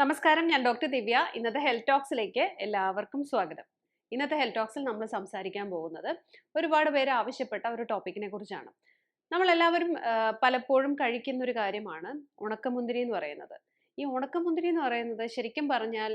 നമസ്കാരം ഞാൻ ഡോക്ടർ ദിവ്യ. ഇന്നത്തെ ഹെൽത്ത് ടോക്സിലേക്ക് എല്ലാവർക്കും സ്വാഗതം. ഇന്നത്തെ ഹെൽത്ത് ടോക്സിൽ നമ്മൾ സംസാരിക്കാൻ പോകുന്നത് ഒരുപാട് പേര് ആവശ്യപ്പെട്ട ഒരു ടോപ്പിക്കിനെ കുറിച്ചാണ്. നമ്മളെല്ലാവരും പലപ്പോഴും കഴിക്കുന്ന ഒരു കാര്യമാണ് ഉണക്കമുന്തിരി എന്ന് പറയുന്നത്. ഈ ഉണക്കമുന്തിരി എന്ന് പറയുന്നത് ശരിക്കും പറഞ്ഞാൽ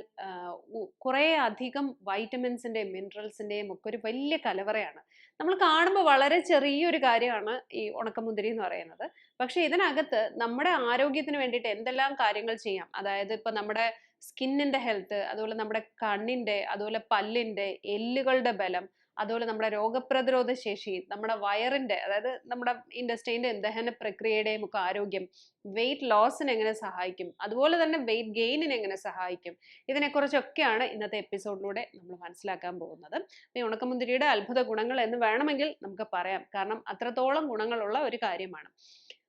കുറേ അധികം വൈറ്റമിൻസിന്റെയും മിനറൽസിന്റെയും ഒക്കെ ഒരു വലിയ കലവറയാണ്. നമ്മൾ കാണുമ്പോൾ വളരെ ചെറിയൊരു കാര്യമാണ് ഈ ഉണക്കമുന്തിരി എന്ന് പറയുന്നത്. പക്ഷേ ഇതിനകത്ത് നമ്മുടെ ആരോഗ്യത്തിന് വേണ്ടിയിട്ട് എന്തെല്ലാം കാര്യങ്ങൾ ചെയ്യാം? അതായത് ഇപ്പം നമ്മുടെ സ്കിന്നിന്റെ ഹെൽത്ത് അതുപോലെ നമ്മുടെ കണ്ണിന്റെ അതുപോലെ പല്ലിന്റെ എല്ലുകളുടെ ബലം അതുപോലെ നമ്മുടെ രോഗപ്രതിരോധ ശേഷി നമ്മുടെ വയറിന്റെ അതായത് നമ്മുടെ ഇൻഡസ്ട്രീന്റെയും ദഹന പ്രക്രിയയുടെയും ഒക്കെ ആരോഗ്യം വെയിറ്റ് ലോസിന് എങ്ങനെ സഹായിക്കും? അതുപോലെ തന്നെ വെയിറ്റ് ഗെയിനിന് എങ്ങനെ സഹായിക്കും? ഇതിനെക്കുറിച്ചൊക്കെയാണ് ഇന്നത്തെ എപ്പിസോഡിലൂടെ നമ്മൾ മനസ്സിലാക്കാൻ പോകുന്നത്. ഈ ഉണക്കമുന്തിരിയുടെ അത്ഭുത ഗുണങ്ങൾ എന്ന് വേണമെങ്കിൽ നമുക്ക് പറയാം. കാരണം അത്രത്തോളം ഗുണങ്ങളുള്ള ഒരു കാര്യമാണ്.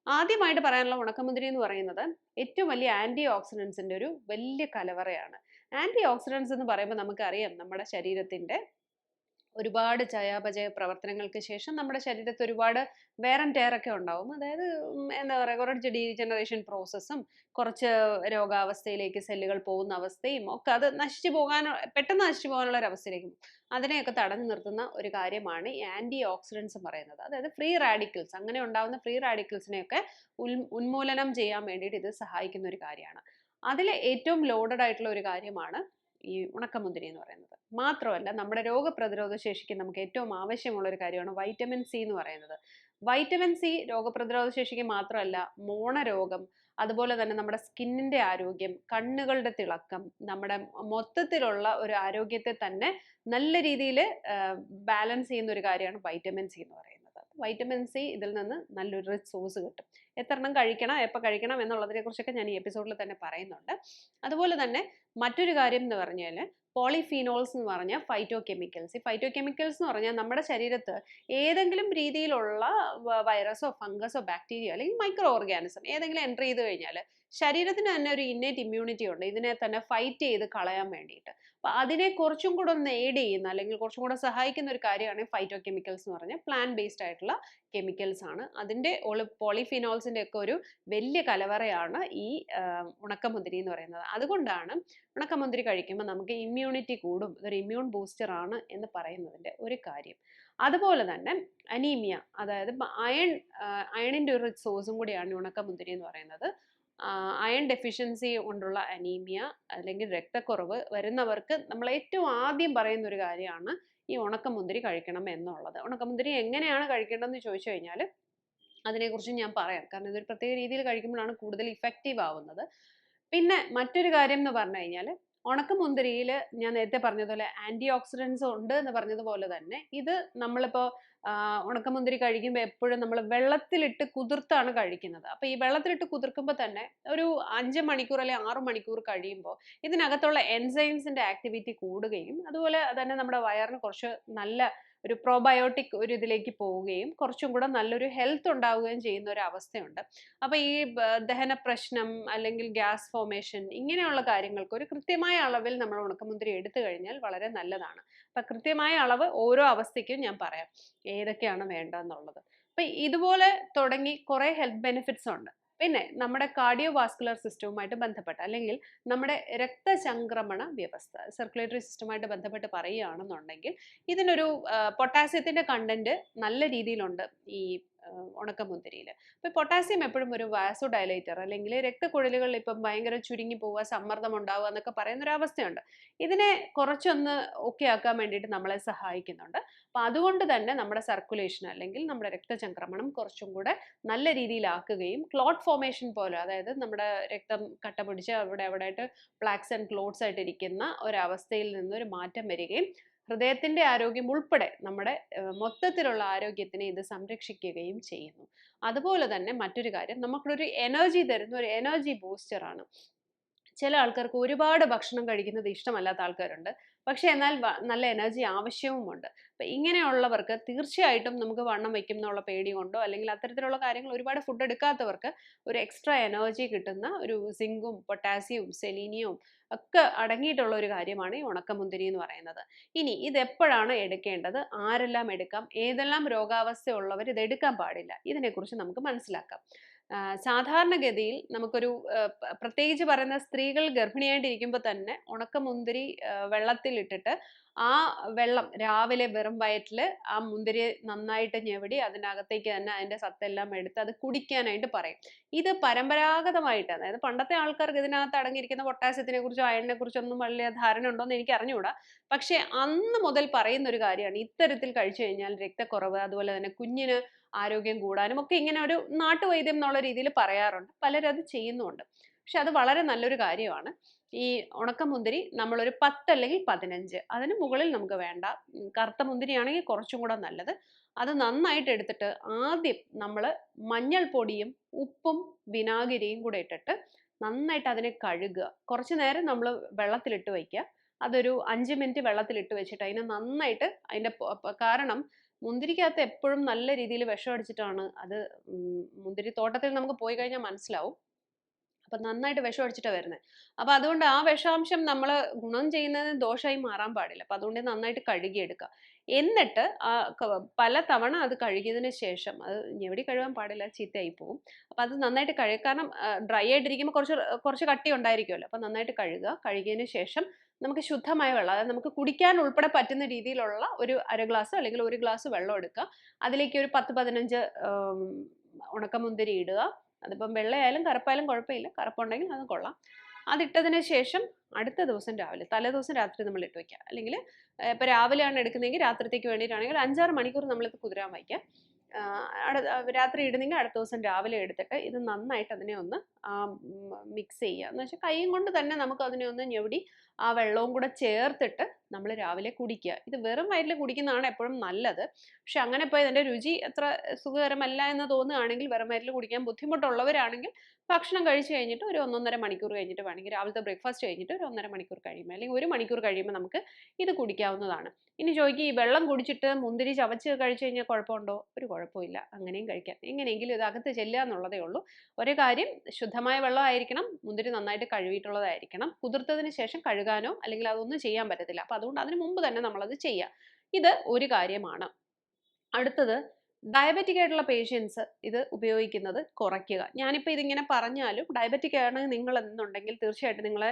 ആദ്യമായിട്ട് പറയാനുള്ള ഉണക്കമുന്തിരി എന്ന് പറയുന്നത് ഏറ്റവും വലിയ ആന്റി ഓക്സിഡൻസിന്റെ ഒരു വലിയ കലവറയാണ്. ആന്റി ഓക്സിഡൻസ് എന്ന് പറയുമ്പോൾ നമുക്കറിയാം നമ്മുടെ ശരീരത്തിന്റെ ഒരുപാട് ചയാപചയ പ്രവർത്തനങ്ങൾക്ക് ശേഷം നമ്മുടെ ശരീരത്തിൽ ഒരുപാട് വേറെ ടേറൊക്കെ ഉണ്ടാവും. അതായത് എന്താ പറയുക കുറച്ച് ഡീജനറേഷൻ പ്രോസസ്സും കുറച്ച് രോഗാവസ്ഥയിലേക്ക് സെല്ലുകൾ പോകുന്ന അവസ്ഥയും ഒക്കെ അത് നശിച്ചു പോകാൻ പെട്ടെന്ന് നശിച്ചു പോകാനുള്ള ഒരു അവസ്ഥയിലേക്കും. അതിനെയൊക്കെ തടഞ്ഞു നിർത്തുന്ന ഒരു കാര്യമാണ് ഈ ആന്റി ഓക്സിഡൻസ് പറയുന്നത്. അതായത് ഫ്രീ റാഡിക്കൽസ് അങ്ങനെ ഉണ്ടാകുന്ന ഫ്രീ റാഡിക്കൽസിനെയൊക്കെ ഉൽ ഉന്മൂലനം ചെയ്യാൻ വേണ്ടിയിട്ട് ഇത് സഹായിക്കുന്ന ഒരു കാര്യമാണ്. അതിൽ ഏറ്റവും ലോഡഡ് ആയിട്ടുള്ള ഒരു കാര്യമാണ് ഈ ഉണക്കമുന്തിരി എന്ന് പറയുന്നത്. മാത്രമല്ല നമ്മുടെ രോഗപ്രതിരോധ ശേഷിക്ക് നമുക്ക് ഏറ്റവും ആവശ്യമുള്ള ഒരു കാര്യമാണ് വൈറ്റമിൻ സി എന്ന് പറയുന്നത്. വൈറ്റമിൻ സി രോഗപ്രതിരോധ ശേഷിക്ക് മാത്രമല്ല മോണരോഗം അതുപോലെ തന്നെ നമ്മുടെ സ്കിന്നിന്റെ ആരോഗ്യം കണ്ണുകളുടെ തിളക്കം നമ്മുടെ മൊത്തത്തിലുള്ള ഒരു ആരോഗ്യത്തെ തന്നെ നല്ല രീതിയിൽ ബാലൻസ് ചെയ്യുന്ന ഒരു കാര്യമാണ് വൈറ്റമിൻ സി എന്ന് പറയുന്നത്. വൈറ്റമിൻ സി ഇതിൽ നിന്ന് നല്ലൊരു റിച്ച് സോഴ്സ് കിട്ടും. എത്ര എണ്ണം കഴിക്കണം എപ്പോൾ കഴിക്കണം എന്നുള്ളതിനെ കുറിച്ചൊക്കെ ഞാൻ ഈ എപ്പിസോഡിൽ തന്നെ പറയുന്നുണ്ട്. അതുപോലെ തന്നെ മറ്റൊരു കാര്യം എന്ന് പറഞ്ഞാൽ പോളിഫീനോൾസ് എന്ന് പറഞ്ഞ ഫൈറ്റോ കെമിക്കൽസ് ഈ ഫൈറ്റോ കെമിക്കൽസ് എന്ന് പറഞ്ഞാൽ നമ്മുടെ ശരീരത്ത് ഏതെങ്കിലും രീതിയിലുള്ള വൈറസോ ഫംഗസോ ബാക്ടീരിയ അല്ലെങ്കിൽ മൈക്രോ ഓർഗാനിസം ഏതെങ്കിലും എന്റർ ചെയ്ത് കഴിഞ്ഞാൽ ശരീരത്തിന് തന്നെ ഒരു ഇന്നേറ്റ് ഇമ്മ്യൂണിറ്റി ഉണ്ട്. ഇതിനെ തന്നെ ഫൈറ്റ് ചെയ്ത് കളയാൻ വേണ്ടിയിട്ട്. അപ്പൊ അതിനെ കുറച്ചും കൂടെ ഒന്ന് എയ്ഡ് ചെയ്യുന്ന അല്ലെങ്കിൽ കുറച്ചും കൂടെ സഹായിക്കുന്ന ഒരു കാര്യമാണ് ഫൈറ്റോ കെമിക്കൽസ് എന്ന് പറഞ്ഞാൽ പ്ലാൻ ബേസ്ഡ് ആയിട്ടുള്ള കെമിക്കൽസ് ആണ്. അതിന്റെ പോളിഫിനോൾസിന്റെ ഒക്കെ ഒരു വലിയ കലവറയാണ് ഈ ഉണക്കമുന്തിരി എന്ന് പറയുന്നത്. അതുകൊണ്ടാണ് ഉണക്കമുന്തിരി കഴിക്കുമ്പോൾ നമുക്ക് ഇമ്മ്യൂണിറ്റി കൂടും. ഇതൊരു ഇമ്മ്യൂൺ ബൂസ്റ്റർ ആണ് എന്ന് പറയുന്നതിന്റെ ഒരു കാര്യം. അതുപോലെ തന്നെ അനീമിയ അതായത് അയൺ അയണിന്റെ ഒരു സോഴ്സും കൂടിയാണ് ഉണക്കമുന്തിരി എന്ന് പറയുന്നത്. അയൺ ഡെഫിഷ്യൻസി കൊണ്ടുള്ള അനീമിയ അല്ലെങ്കിൽ രക്തക്കുറവ് വരുന്നവർക്ക് നമ്മൾ ഏറ്റവും ആദ്യം പറയുന്ന ഒരു കാര്യമാണ് ഈ ഉണക്കമുന്തിരി കഴിക്കണം എന്നുള്ളത്. ഉണക്കമുന്തിരി എങ്ങനെയാണ് കഴിക്കേണ്ടതെന്ന് ചോദിച്ചു കഴിഞ്ഞാൽ അതിനെക്കുറിച്ച് ഞാൻ പറയാം. കാരണം ഇതൊരു പ്രത്യേക രീതിയിൽ കഴിക്കുമ്പോഴാണ് കൂടുതൽ ഇഫക്റ്റീവ് ആവുന്നത്. പിന്നെ മറ്റൊരു കാര്യം എന്ന് പറഞ്ഞു കഴിഞ്ഞാൽ ഉണക്കമുന്തിരിയിൽ ഞാൻ നേരത്തെ പറഞ്ഞതുപോലെ ആന്റി ഓക്സിഡൻസ് ഉണ്ട് എന്ന് പറഞ്ഞതുപോലെ തന്നെ ഇത് നമ്മളിപ്പോൾ ഉണക്കമുന്തിരി കഴിക്കുമ്പോൾ എപ്പോഴും നമ്മൾ വെള്ളത്തിലിട്ട് കുതിർത്താണ് കഴിക്കുന്നത്. അപ്പോൾ ഈ വെള്ളത്തിലിട്ട് കുതിർക്കുമ്പോൾ തന്നെ ഒരു അഞ്ച് മണിക്കൂർ അല്ലെങ്കിൽ ആറു മണിക്കൂർ കഴിയുമ്പോൾ ഇതിനകത്തുള്ള എൻസൈംസിന്റെ ആക്ടിവിറ്റി കൂടുകയും അതുപോലെ തന്നെ നമ്മുടെ വയറിന് കുറച്ച് നല്ല ഒരു പ്രോബയോട്ടിക് ഒരു ഇതിലേക്ക് പോവുകയും കുറച്ചും കൂടെ നല്ലൊരു ഹെൽത്ത് ഉണ്ടാവുകയും ചെയ്യുന്ന ഒരു അവസ്ഥയുണ്ട്. അപ്പോൾ ഈ ദഹന പ്രശ്നം അല്ലെങ്കിൽ ഗ്യാസ് ഫോമേഷൻ ഇങ്ങനെയുള്ള കാര്യങ്ങൾക്ക് ഒരു കൃത്യമായ അളവിൽ നമ്മൾ ഉണക്കമുന്തിരി എടുത്തു കഴിഞ്ഞാൽ വളരെ നല്ലതാണ്. അപ്പം കൃത്യമായ അളവ് ഓരോ അവസ്ഥയ്ക്കും ഞാൻ പറയാം. ഏതൊക്കെയാണ് വേണ്ടതെന്നുള്ളത്. അപ്പം ഇതുപോലെ തുടങ്ങി കുറേ ഹെൽത്ത് ബെനിഫിറ്റ്സ് ഉണ്ട്. പിന്നെ നമ്മുടെ കാർഡിയോ വാസ്കുലർ സിസ്റ്റവുമായിട്ട് ബന്ധപ്പെട്ട അല്ലെങ്കിൽ നമ്മുടെ രക്തചംക്രമണ വ്യവസ്ഥ സർക്കുലേറ്ററി സിസ്റ്റവുമായിട്ട് ബന്ധപ്പെട്ട് പറയുകയാണെന്നുണ്ടെങ്കിൽ ഇതിനൊരു പൊട്ടാസ്യത്തിന്റെ കണ്ടന്റ് നല്ല രീതിയിലുണ്ട്. ഈ ഉണക്കമുന്തിരിയിൽ അപ്പോൾ പൊട്ടാസ്യം എപ്പോഴും ഒരു വാസോ ഡയലൈറ്റർ അല്ലെങ്കിൽ രക്തക്കുഴലുകൾ ഇപ്പം ഭയങ്കര ചുരുങ്ങി പോവുക സമ്മർദ്ദം ഉണ്ടാവുക എന്നൊക്കെ പറയുന്ന ഒരു അവസ്ഥയുണ്ട് ഇതിനെ കുറച്ചൊന്ന് ഓക്കെ ആക്കാൻ വേണ്ടിയിട്ട് നമ്മളെ സഹായിക്കുന്നുണ്ട്. അപ്പം അതുകൊണ്ട് തന്നെ നമ്മുടെ സർക്കുലേഷൻ അല്ലെങ്കിൽ നമ്മുടെ രക്തചംക്രമണം കുറച്ചും കൂടെ നല്ല രീതിയിലാക്കുകയും ക്ലോട്ട് ഫോമേഷൻ പോലെ അതായത് നമ്മുടെ രക്തം കട്ട പിടിച്ച് അവിടെ അവിടെ ആയിട്ട് പ്ലാക്സ് ആൻഡ് ക്ലോട്ട്സ് ആയിട്ട് ഇരിക്കുന്ന ഒരവസ്ഥയിൽ നിന്നൊരു മാറ്റം വരികയും ഹൃദയത്തിന്റെ ആരോഗ്യം ഉൾപ്പെടെ നമ്മുടെ മൊത്തത്തിലുള്ള ആരോഗ്യത്തിനെ ഇത് സംരക്ഷിക്കുകയും ചെയ്യുന്നു. അതുപോലെ തന്നെ മറ്റൊരു കാര്യം നമുക്കൊരു എനർജി തരുന്ന ഒരു എനർജി ബൂസ്റ്ററാണ്. ചില ആൾക്കാർക്ക് ഒരുപാട് ഭക്ഷണം കഴിക്കുന്നത് ഇഷ്ടമല്ലാത്ത ആൾക്കാരുണ്ട്. പക്ഷെ എന്നാൽ നല്ല എനർജി ആവശ്യവുമുണ്ട്. അപ്പം ഇങ്ങനെയുള്ളവർക്ക് തീർച്ചയായിട്ടും നമുക്ക് വണ്ണം വയ്ക്കും എന്നുള്ള പേടി കൊണ്ടോ അല്ലെങ്കിൽ അത്തരത്തിലുള്ള കാര്യങ്ങൾ ഒരുപാട് ഫുഡ് എടുക്കാത്തവർക്ക് ഒരു എക്സ്ട്രാ എനർജി കിട്ടുന്ന ഒരു സിങ്കും പൊട്ടാസ്യവും സെലീനിയവും ഒക്കെ അടങ്ങിയിട്ടുള്ള ഒരു കാര്യമാണ് ഈ ഉണക്കമുന്തിരി എന്ന് പറയുന്നത്. ഇനി ഇത് എപ്പോഴാണ് എടുക്കേണ്ടത്? ആരെല്ലാം എടുക്കാം? ഏതെല്ലാം രോഗാവസ്ഥയുള്ളവർ ഇത് എടുക്കാൻ പാടില്ല? ഇതിനെക്കുറിച്ച് നമുക്ക് മനസ്സിലാക്കാം. സാധാരണഗതിയിൽ നമുക്കൊരു പ്രത്യേകിച്ച് പറയുന്ന സ്ത്രീകൾ ഗർഭിണിയായിട്ടിരിക്കുമ്പോൾ തന്നെ ഉണക്കമുന്തിരി വെള്ളത്തിലിട്ടിട്ട് ആ വെള്ളം രാവിലെ വെറും വയറ്റിൽ ആ മുന്തിരി നന്നായിട്ട് ഞെവിടി അതിനകത്തേക്ക് തന്നെ അതിന്റെ സത്തെല്ലാം എടുത്ത് അത് കുടിക്കാനായിട്ട് പറയും. ഇത് പരമ്പരാഗതമായിട്ട് അതായത് പണ്ടത്തെ ആൾക്കാർക്ക് ഇതിനകത്ത് അടങ്ങിയിരിക്കുന്ന പൊട്ടാസ്യത്തിനെ കുറിച്ചോ അയണിനെ കുറിച്ചോ ഒന്നും വലിയ ധാരണ ഉണ്ടോ എന്ന് എനിക്ക് അറിഞ്ഞുകൂടാ പക്ഷേ അന്ന് മുതൽ പറയുന്ന ഒരു കാര്യമാണ് ഇത്തരത്തിൽ കഴിച്ചു കഴിഞ്ഞാൽ രക്തക്കുറവ് അതുപോലെ തന്നെ കുഞ്ഞിന് ആരോഗ്യം കൂടാനും ഒക്കെ ഇങ്ങനെ ഒരു നാട്ടുവൈദ്യം എന്നുള്ള രീതിയിൽ പറയാറുണ്ട്. പലരും അത് ചെയ്യുന്നുമുണ്ട്. പക്ഷെ അത് വളരെ നല്ലൊരു കാര്യമാണ്. ഈ ഉണക്കമുന്തിരി നമ്മളൊരു പത്ത് അല്ലെങ്കിൽ പതിനഞ്ച് അതിന് മുകളിൽ നമുക്ക് വേണ്ട. കറുത്ത മുന്തിരിയാണെങ്കിൽ കുറച്ചും കൂടെ നല്ലത്. അത് നന്നായിട്ട് എടുത്തിട്ട് ആദ്യം നമ്മൾ മഞ്ഞൾപ്പൊടിയും ഉപ്പും വിനാഗിരിയും കൂടെ ഇട്ടിട്ട് നന്നായിട്ട് അതിനെ കഴുകുക. കുറച്ച് നേരം നമ്മൾ വെള്ളത്തിലിട്ട് വയ്ക്കുക. അതൊരു അഞ്ച് മിനിറ്റ് വെള്ളത്തിലിട്ട് വെച്ചിട്ട് അതിനെ നന്നായിട്ട് അതിന്റെ കാരണം മുന്തിരിക്കകത്ത് എപ്പോഴും നല്ല രീതിയിൽ വിഷം അടിച്ചിട്ടാണ് അത് മുന്തിരി തോട്ടത്തിൽ നമുക്ക് പോയി കഴിഞ്ഞാൽ മനസ്സിലാവും. അപ്പം നന്നായിട്ട് വിഷം അടിച്ചിട്ടാണ് വരുന്നത് അപ്പം അതുകൊണ്ട് ആ വിഷാംശം നമ്മൾ ഗുണം ചെയ്യുന്നതിന് ദോഷമായി മാറാൻ പാടില്ല. അപ്പം അതുകൊണ്ട് നന്നായിട്ട് കഴുകിയെടുക്കുക. എന്നിട്ട് പല തവണ അത് കഴുകിയതിന് ശേഷം അത് എവിടെ കഴുകാൻ പാടില്ല ചീത്തയായി പോകും അപ്പം അത് നന്നായിട്ട് കഴുകുക കാരണം ഡ്രൈ ആയിട്ടിരിക്കുമ്പോൾ കുറച്ച് കുറച്ച് കട്ടി ഉണ്ടായിരിക്കുമല്ലോ. അപ്പം നന്നായിട്ട് കഴുകുക. കഴുകിയതിന് ശേഷം നമുക്ക് ശുദ്ധമായ വെള്ളം അതായത് നമുക്ക് കുടിക്കാൻ ഉൾപ്പെടെ പറ്റുന്ന രീതിയിലുള്ള ഒരു അര ഗ്ലാസ് അല്ലെങ്കിൽ ഒരു ഗ്ലാസ് വെള്ളം എടുക്കുക. അതിലേക്ക് ഒരു പത്ത് പതിനഞ്ച് ഉണക്കമുന്തിരി ഇടുക. അതിപ്പം വെള്ളയായാലും കറുപ്പായാലും കുഴപ്പമില്ല. കറുപ്പുണ്ടെങ്കിൽ അത് കൊള്ളാം. അതിട്ടതിന് ശേഷം അടുത്ത ദിവസം രാവിലെ തലേദിവസം രാത്രി നമ്മൾ ഇട്ട് വയ്ക്കുക അല്ലെങ്കിൽ ഇപ്പോൾ രാവിലെയാണ് എടുക്കുന്നതെങ്കിൽ രാത്രിത്തേക്ക് വേണ്ടിയിട്ടാണെങ്കിൽ അഞ്ചാറ് മണിക്കൂർ നമ്മളിത് കുതിരാൻ വയ്ക്കുക. രാത്രി ഇടുന്നെങ്കിൽ അടുത്ത ദിവസം രാവിലെ എടുത്തിട്ട് ഇത് നന്നായിട്ട് അതിനെ ഒന്ന് മിക്സ് ചെയ്യുക. എന്ന് വെച്ചാൽ കൈയും കൊണ്ട് തന്നെ നമുക്ക് അതിനെ ഒന്ന് ഞെവിടി ആ വെള്ളവും കൂടെ ചേർത്തിട്ട് നമ്മൾ രാവിലെ കുടിക്കുക. ഇത് വെറും വയറ്റിൽ കുടിക്കുന്നതാണ് എപ്പോഴും നല്ലത്. പക്ഷെ അങ്ങനെ ഇപ്പോൾ ഇതിന്റെ രുചി അത്ര സുഖകരമല്ല എന്ന് തോന്നുകയാണെങ്കിൽ വെറും വയറ്റിൽ കുടിക്കാൻ ബുദ്ധിമുട്ടുള്ളവരാണെങ്കിൽ ഭക്ഷണം കഴിച്ച് കഴിഞ്ഞിട്ട് ഒരു ഒന്നൊന്നര മണിക്കൂർ കഴിഞ്ഞിട്ട് വേണമെങ്കിൽ രാവിലത്തെ ബ്രേക്ക്ഫാസ്റ്റ് കഴിഞ്ഞിട്ട് ഒരു ഒന്നര മണിക്കൂർ കഴിയുമ്പോൾ അല്ലെങ്കിൽ ഒരു മണിക്കൂർ കഴിയുമ്പോൾ നമുക്ക് ഇത് കുടിക്കാവുന്നതാണ്. ഇനി ചോദിക്കുക ഈ വെള്ളം കുടിച്ചിട്ട് മുന്തിരി ചവച്ച് കഴിച്ചു കഴിഞ്ഞാൽ കുഴപ്പമുണ്ടോ? ഒരു കുഴപ്പമില്ല. അങ്ങനെയും കഴിക്കാം. എങ്ങനെയെങ്കിലും ഇത് അകത്ത് ചെല്ലുക എന്നുള്ളതേ ഉള്ളൂ. ഒരു കാര്യം ശുദ്ധമായ വെള്ളമായിരിക്കണം മുന്തിരി നന്നായിട്ട് കഴുകിയിട്ടുള്ളതായിരിക്കണം. കുതിർത്തതിന് ശേഷം കഴുകാനോ അല്ലെങ്കിൽ അതൊന്നും ചെയ്യാൻ പറ്റത്തില്ല. അപ്പം അതുകൊണ്ട് അതിന് മുമ്പ് തന്നെ നമ്മളത് ചെയ്യുക ഇത് ഒരു കാര്യമാണ്. അടുത്തത് ഡയബറ്റിക് ആയിട്ടുള്ള പേഷ്യൻസ് ഇത് ഉപയോഗിക്കുന്നത് കുറയ്ക്കുക. ഞാനിപ്പോൾ ഇതിങ്ങനെ പറഞ്ഞാലും ഡയബറ്റിക് ആണ് നിങ്ങൾ എന്നുണ്ടെങ്കിൽ തീർച്ചയായിട്ടും നിങ്ങളെ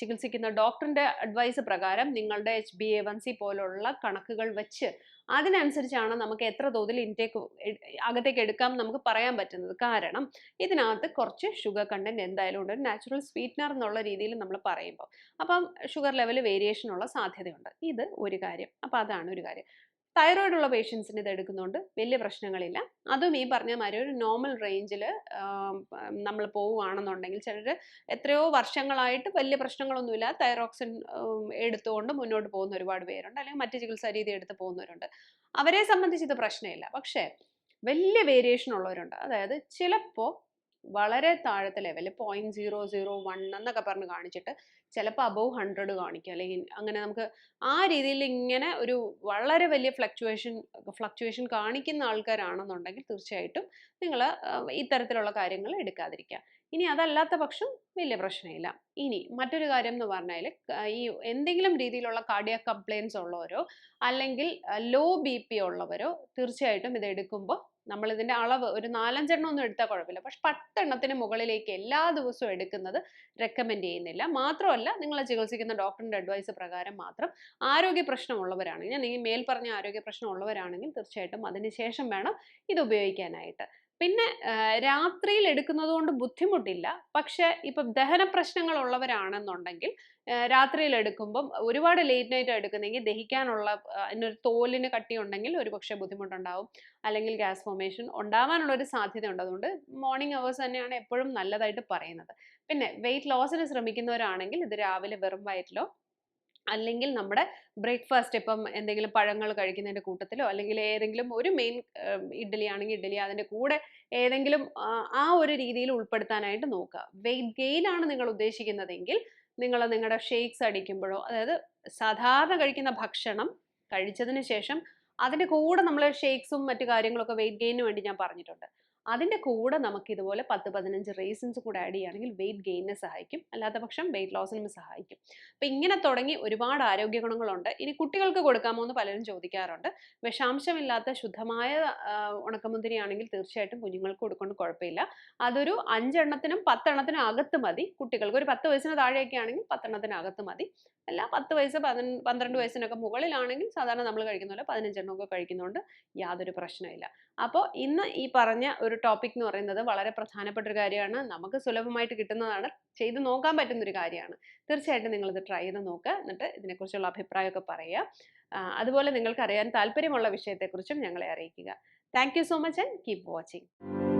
ചികിത്സിക്കുന്ന ഡോക്ടറിന്റെ അഡ്വൈസ് പ്രകാരം നിങ്ങളുടെ H B A one C പോലുള്ള കണക്കുകൾ വെച്ച് അതിനനുസരിച്ചാണ് നമുക്ക് എത്ര തോതിൽ ഇൻടേക്ക് അകത്തേക്ക് എടുക്കാം നമുക്ക് പറയാൻ പറ്റുന്നത്. കാരണം ഇതിനകത്ത് കുറച്ച് ഷുഗർ കണ്ടന്റ് എന്തായാലും ഉണ്ട്. നാച്ചുറൽ സ്വീറ്റ്നർ എന്നുള്ള രീതിയിൽ നമ്മൾ പറയുമ്പോൾ. അപ്പം ഷുഗർ ലെവൽ വേരിയേഷനുള്ള സാധ്യതയുണ്ട്. ഇത് ഒരു കാര്യം. അപ്പം അതാണ് ഒരു കാര്യം. തൈറോയിഡ് ഉള്ള പേഷ്യൻസിന് ഇത് എടുക്കുന്നതുകൊണ്ട് വലിയ പ്രശ്നങ്ങളില്ല. അതും ഈ പറഞ്ഞ മാതിരി ഒരു നോർമൽ റേഞ്ചിൽ നമ്മൾ പോവുകയാണെന്നുണ്ടെങ്കിൽ ചിലർ എത്രയോ വർഷങ്ങളായിട്ട് വലിയ പ്രശ്നങ്ങളൊന്നുമില്ല. തൈറോക്സിൻ എടുത്തുകൊണ്ട് മുന്നോട്ട് പോകുന്ന ഒരുപാട് പേരുണ്ട്. അല്ലെങ്കിൽ മറ്റു ചികിത്സാ രീതി എടുത്ത് പോകുന്നവരുണ്ട്. അവരെ സംബന്ധിച്ച് ഇത് പ്രശ്നമില്ല. പക്ഷേ വലിയ വേരിയേഷൻ ഉള്ളവരുണ്ട്. അതായത് ചിലപ്പോൾ വളരെ താഴത്തെ level point zero zero one എന്നൊക്കെ പറഞ്ഞ് കാണിച്ചിട്ട് ചിലപ്പോൾ അബവ് ഹൺഡ്രഡ് കാണിക്കും. അല്ലെങ്കിൽ അങ്ങനെ നമുക്ക് ആ രീതിയിൽ ഇങ്ങനെ ഒരു വളരെ വലിയ ഫ്ലക്ച്വേഷൻ ഫ്ലക്ച്വേഷൻ കാണിക്കുന്ന ആൾക്കാരാണെന്നുണ്ടെങ്കിൽ തീർച്ചയായിട്ടും നിങ്ങൾ ഇത്തരത്തിലുള്ള കാര്യങ്ങൾ എടുക്കാതിരിക്കുക. ഇനി അതല്ലാത്ത പക്ഷം വലിയ പ്രശ്നമില്ല. ഇനി മറ്റൊരു കാര്യം എന്ന് പറഞ്ഞാൽ ഈ എന്തെങ്കിലും രീതിയിലുള്ള കാർഡിയ കംപ്ലയിൻസ് ഉള്ളവരോ അല്ലെങ്കിൽ ലോ ബി പി ഉള്ളവരോ തീർച്ചയായിട്ടും ഇത് എടുക്കുമ്പോൾ നമ്മൾ ഇതിന്റെ അളവ് ഒരു നാലഞ്ചെണ്ണം ഒന്നും എടുത്താൽ കുഴപ്പമില്ല. പക്ഷെ പത്തെണ്ണത്തിന് മുകളിലേക്ക് എല്ലാ ദിവസവും എടുക്കുന്നത് റെക്കമെൻഡ് ചെയ്യുന്നില്ല. മാത്രമല്ല നിങ്ങൾ ചികിത്സിക്കുന്ന ഡോക്ടറിന്റെ അഡ്വൈസ് പ്രകാരം മാത്രം ആരോഗ്യ പ്രശ്നമുള്ളവരാണെങ്കിൽ ഈ മേൽ പറഞ്ഞ ആരോഗ്യ പ്രശ്നമുള്ളവരാണെങ്കിൽ തീർച്ചയായിട്ടും അതിന് ശേഷം വേണം ഇത് ഉപയോഗിക്കാനായിട്ട്. പിന്നെ രാത്രിയിൽ എടുക്കുന്നത് കൊണ്ട് ബുദ്ധിമുട്ടില്ല. പക്ഷെ ഇപ്പം ദഹന പ്രശ്നങ്ങൾ ഉള്ളവരാണെന്നുണ്ടെങ്കിൽ രാത്രിയിൽ എടുക്കുമ്പം ഒരുപാട് ലേറ്റ് നൈറ്റ് എടുക്കുന്നെങ്കിൽ ദഹിക്കാനുള്ള അതിനൊരു തോലിന് കട്ടി ഉണ്ടെങ്കിൽ ഒരു പക്ഷേ ബുദ്ധിമുട്ടുണ്ടാവും. അല്ലെങ്കിൽ ഗ്യാസ് ഫോർമേഷൻ ഉണ്ടാവാനുള്ള ഒരു സാധ്യത ഉണ്ട് അതുകൊണ്ട് മോർണിംഗ് അവേഴ്സ് തന്നെയാണ് എപ്പോഴും നല്ലതായിട്ട് പറയുന്നത്. പിന്നെ വെയിറ്റ് ലോസിന് ശ്രമിക്കുന്നവരാണെങ്കിൽ ഇത് രാവിലെ വെറും വയറ്റിലോ അല്ലെങ്കിൽ നമ്മുടെ ബ്രേക്ക്ഫാസ്റ്റ് ഇപ്പം എന്തെങ്കിലും പഴങ്ങൾ കഴിക്കുന്നതിന്റെ കൂട്ടത്തിലോ അല്ലെങ്കിൽ ഏതെങ്കിലും ഒരു മെയിൻ ഇഡ്ഡലി ആണെങ്കിൽ ഇഡ്ഡലി അതിന്റെ കൂടെ ഏതെങ്കിലും ആ, ഒരു രീതിയിൽ ഉൾപ്പെടുത്താനായിട്ട് നോക്കുക. വെയിറ്റ് ഗെയിൻ ആണ് നിങ്ങൾ ഉദ്ദേശിക്കുന്നതെങ്കിൽ നിങ്ങൾ നിങ്ങളുടെ ഷേക്സ് അടിക്കുമ്പോഴോ അതായത് സാധാരണ കഴിക്കുന്ന ഭക്ഷണം കഴിച്ചതിന് ശേഷം അതിന്റെ കൂടെ നമ്മൾ ഷേക്സും മറ്റു കാര്യങ്ങളൊക്കെ വെയിറ്റ് ഗെയിനിന് വേണ്ടി ഞാൻ പറഞ്ഞിട്ടുണ്ട്. അതിന്റെ കൂടെ നമുക്ക് ഇതുപോലെ പത്ത് പതിനഞ്ച് റേസിൻസ് കൂടെ ആഡ് ചെയ്യുകയാണെങ്കിൽ വെയിറ്റ് ഗെയിനിനെ സഹായിക്കും. അല്ലാത്ത പക്ഷം വെയിറ്റ് ലോസിനും സഹായിക്കും. അപ്പം ഇങ്ങനെ തുടങ്ങി ഒരുപാട് ആരോഗ്യ ഗുണങ്ങളുണ്ട്. ഇനി കുട്ടികൾക്ക് കൊടുക്കാമോ എന്ന് പലരും ചോദിക്കാറുണ്ട്. വിഷാംശമില്ലാത്ത ശുദ്ധമായ ഉണക്കമുന്തിരി ആണെങ്കിൽ തീർച്ചയായിട്ടും കുഞ്ഞുങ്ങൾക്ക് കൊടുക്കൊണ്ട് കുഴപ്പമില്ല. അതൊരു അഞ്ചെണ്ണത്തിനും പത്തെണ്ണത്തിനും അകത്ത് മതി. കുട്ടികൾക്ക് ഒരു പത്ത് വയസ്സിന് താഴെയൊക്കെ ആണെങ്കിൽ പത്തെണ്ണത്തിന് അകത്ത് മതി. അല്ല പത്ത് വയസ്സ് പതിന- പന്ത്രണ്ട് വയസ്സിനൊക്കെ മുകളിലാണെങ്കിൽ സാധാരണ നമ്മൾ കഴിക്കുന്ന പോലെ പതിനഞ്ചെണ്ണമൊക്കെ കഴിക്കുന്നതുകൊണ്ട് യാതൊരു പ്രശ്നമില്ല അപ്പോൾ ഇന്ന് ഈ പറഞ്ഞ ഒരു ടോപ്പിക് എന്ന് പറയുന്നത് വളരെ പ്രധാനപ്പെട്ട ഒരു കാര്യമാണ്. നമുക്ക് സുലഭമായിട്ട് കിട്ടുന്നതാണ്. ചെയ്ത് നോക്കാൻ പറ്റുന്ന ഒരു കാര്യമാണ്. തീർച്ചയായിട്ടും നിങ്ങളിത് ട്രൈ ചെയ്ത് നോക്കുക എന്നിട്ട് ഇതിനെക്കുറിച്ചുള്ള അഭിപ്രായമൊക്കെ പറയുക. അതുപോലെ നിങ്ങൾക്ക് അറിയാൻ താല്പര്യമുള്ള വിഷയത്തെക്കുറിച്ചും ഞങ്ങളെ അറിയിക്കുക. Thank you so much and keep watching